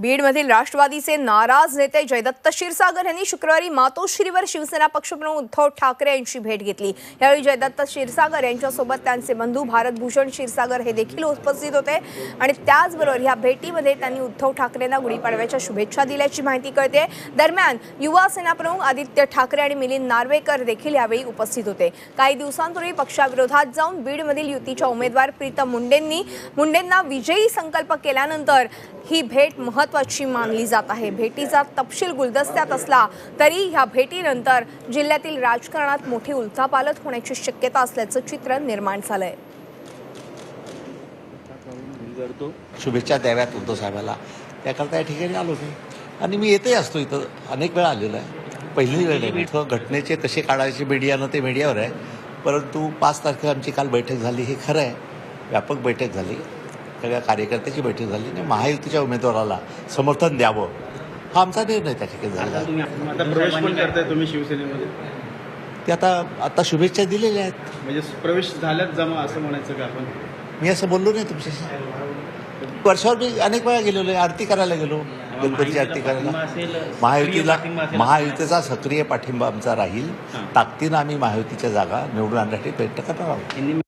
बीडमधील राष्ट्रवादीचे नाराज नेते जयदत्त क्षीरसागर यांनी शुक्रवारी मातोश्रीवर शिवसेना पक्षप्रमुख उद्धव ठाकरे यांची भेट घेतली. यावेळी जयदत्त क्षीरसागर यांच्यासोबत त्यांचे बंधू भारतभूषण क्षीरसागर हे देखील उपस्थित होते आणि त्याचबरोबर या भेटीमध्ये त्यांनी उद्धव ठाकरेंना गुढीपाडव्याच्या शुभेच्छा दिल्याची माहिती कळते. दरम्यान युवा सेनाप्रमुख आदित्य ठाकरे आणि मिलिंद नार्वेकर देखील यावेळी उपस्थित होते. काही दिवसांपूर्वी पक्षाविरोधात जाऊन बीडमधील युतीच्या उमेदवार प्रीतम मुंडेंनी मुंडेंना विजयी संकल्प केल्यानंतर ही भेट महत्वाची मानली जात आहे. भेटीचा तपशील गुलदस्त्यात असला तरी ह्या भेटीनंतर जिल्ह्यातील राजकारणात मोठी उलथापालथ होण्याची शक्यता असल्याचं चित्र निर्माण झालंय. करतो शुभेच्छा द्याव्यात उद्धव साहेबाला. त्याकरता या ठिकाणी आलो मी. आणि मी येते असतो इथं. अनेक वेळा आलेलो आहे. पहिली वेळ नाही. इथं घटनेचे कसे काढायचे मीडियानं ते मीडियावर आहे. परंतु पाच तारखेला आमची काल बैठक झाली. हे खरं आहे. व्यापक बैठक झाली. सगळ्या कार्यकर्त्याची बैठक झाली आणि महायुतीच्या उमेदवाराला समर्थन द्यावं हा आमचा निर्णय त्या ठिकाणी झाला आता प्रवेश पण करताय तुम्ही शिवसेनेमध्ये. ते आता आता शुभेच्छा दिलेल्या आहेत. म्हणजे प्रवेश झाल्यात जमा असं म्हणायचं का आपण? मी असं बोललो नाही तुमच्याशी. वर्षावर मी अनेक वेळा गेलेलो आहे. आरती करायला गेलो. गणपतीची आरती करायला. महायुतीला महायुतीचा सक्रिय पाठिंबा आमचा राहील. ताकदीनं आम्ही महायुतीच्या जागा निवडून आणण्यासाठी प्रयत्न करणार आहोत.